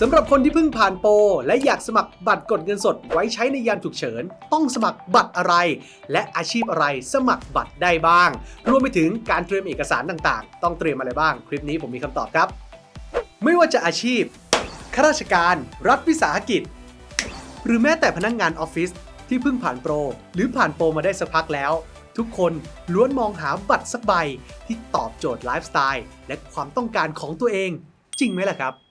สำหรับคนที่เพิ่งผ่านโปรและอยากสมัครบัตรกดเงินสดไว้ใช้ในยามฉุกเฉิน ต้องสมัครบัตรอะไร และอาชีพอะไรสมัครบัตรได้บ้าง รวมไปถึงการเตรียมเอกสารต่างๆ ต้องเตรียมอะไรบ้าง คลิปนี้ผมมีคำตอบครับ ไม่ว่าจะอาชีพข้าราชการ รัฐวิสาหกิจ หรือแม้แต่พนักงงานออฟฟิศที่เพิ่งผ่านโปร หรือผ่านโปรมาได้สักพักแล้ว ทุกคนล้วนมองหาบัตรสักใบที่ตอบโจทย์ไลฟ์สไตล์และความต้องการของตัวเอง จริงไหมล่ะครับ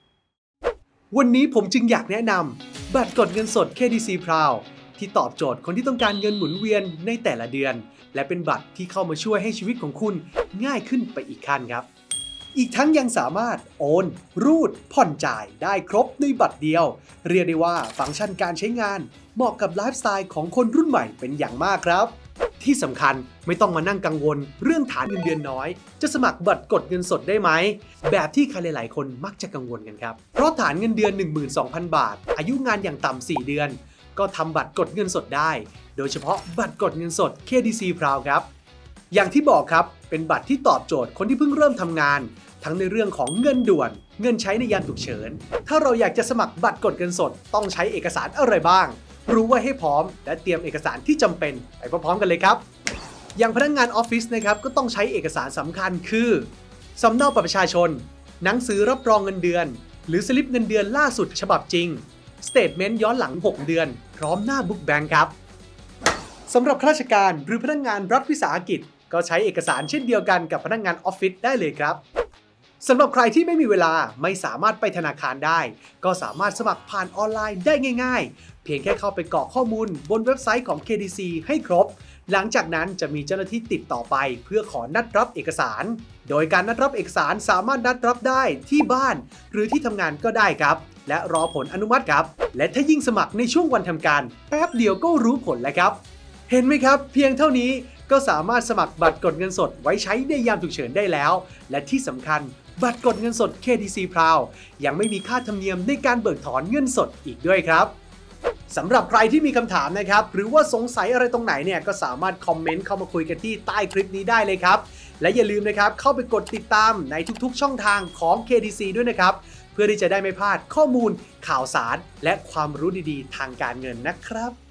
วันนี้ผมจึงอยากแนะนำบัตรกดเงินสด KDC Proud ที่ตอบโจทย์คนที่ต้องการเงินหมุนเวียนในแต่ละเดือน และเป็นบัตรที่เข้ามาช่วยให้ชีวิตของคุณง่ายขึ้นไปอีกขั้นครับ อีกทั้งยังสามารถโอน รูด ผ่อนจ่ายได้ครบในบัตรเดียว เรียกได้ว่าฟังก์ชันการใช้งานเหมาะกับไลฟ์สไตล์ของคนรุ่นใหม่เป็นอย่างมากครับ ที่สำคัญไม่ต้องมานั่งกังวล เรื่องฐานเงินเดือนน้อย จะสมัครบัตรกดเงินสดได้ไหม แบบที่ใครหลาย ๆ คนมักจะกังวลกันครับ เพราะฐานเงินเดือน 12,000 บาท อายุงานอย่างต่ำ4เดือน ก็ทำบัตรกดเงินสดได้ โดยเฉพาะบัตรกดเงินสด KDC Proud ครับ อย่างที่บอกครับเป็นบัตรที่ตอบโจทย์คนที่เพิ่งเริ่มทำงาน ทั้งในเรื่องของเงินด่วน เงินใช้ในยามฉุกเฉิน ถ้าเราอยากจะสมัครบัตรกดเงินสด ต้องใช้เอกสารอะไรบ้าง รู้ไว้ให้พร้อม และเตรียมเอกสารที่จำเป็นไปพร้อมๆกันเลยครับอย่างพนักงานออฟฟิศนะครับก็ต้องใช้เอกสารสำคัญคือสำเนาบัตรประชาชน หนังสือรับรองเงินเดือน หรือสลิปเงินเดือนล่าสุดฉบับจริงสเตทเมนต์ย้อนหลัง 6 เดือน พร้อมหน้าบุ๊กแบงค์ครับสำหรับข้าราชการหรือพนักงานรัฐวิสาหกิจ ก็ใช้เอกสารเช่นเดียวกันกับพนักงานออฟฟิศได้เลยครับ สำหรับใครที่ไม่มีเวลาไม่สามารถไปธนาคารได้ ก็สามารถสมัครผ่านออนไลน์ได้ง่าย ๆ เพียงแค่เข้าไปกรอกข้อมูลบนเว็บไซต์ของ KDC ให้ครบ หลังจากนั้นจะมีเจ้าหน้าที่ติดต่อไป เพื่อขอนัดรับเอกสาร โดยการนัดรับเอกสารสามารถนัดรับได้ที่บ้าน หรือที่ทำงานก็ได้ครับ และรอผลอนุมัติครับ และถ้ายิ่งสมัครในช่วงวันทำการ แป๊บเดียวก็รู้ผลแล้วครับ เห็นไหมครับ เพียงเท่านี้ก็สามารถสมัครบัตรกดเงินสดไว้ใช้ในยามฉุกเฉินได้แล้ว และที่สำคัญ บัตรกดเงินสด KDC Proud ยังไม่มีค่าธรรมเนียมในการเบิกถอนเงินสดอีกด้วยครับสำหรับใครที่มีคำถามนะครับ หรือว่าสงสัยอะไรตรงไหนเนี่ย ก็สามารถคอมเมนต์เข้ามาคุยกันที่ใต้คลิปนี้ได้เลยครับ และอย่าลืมนะครับ เข้าไปกดติดตามในทุกๆ ช่องทางของ KDC ด้วยนะครับ เพื่อที่จะได้ไม่พลาดข้อมูลข่าวสาร และความรู้ดีๆ ทางการเงินนะครับ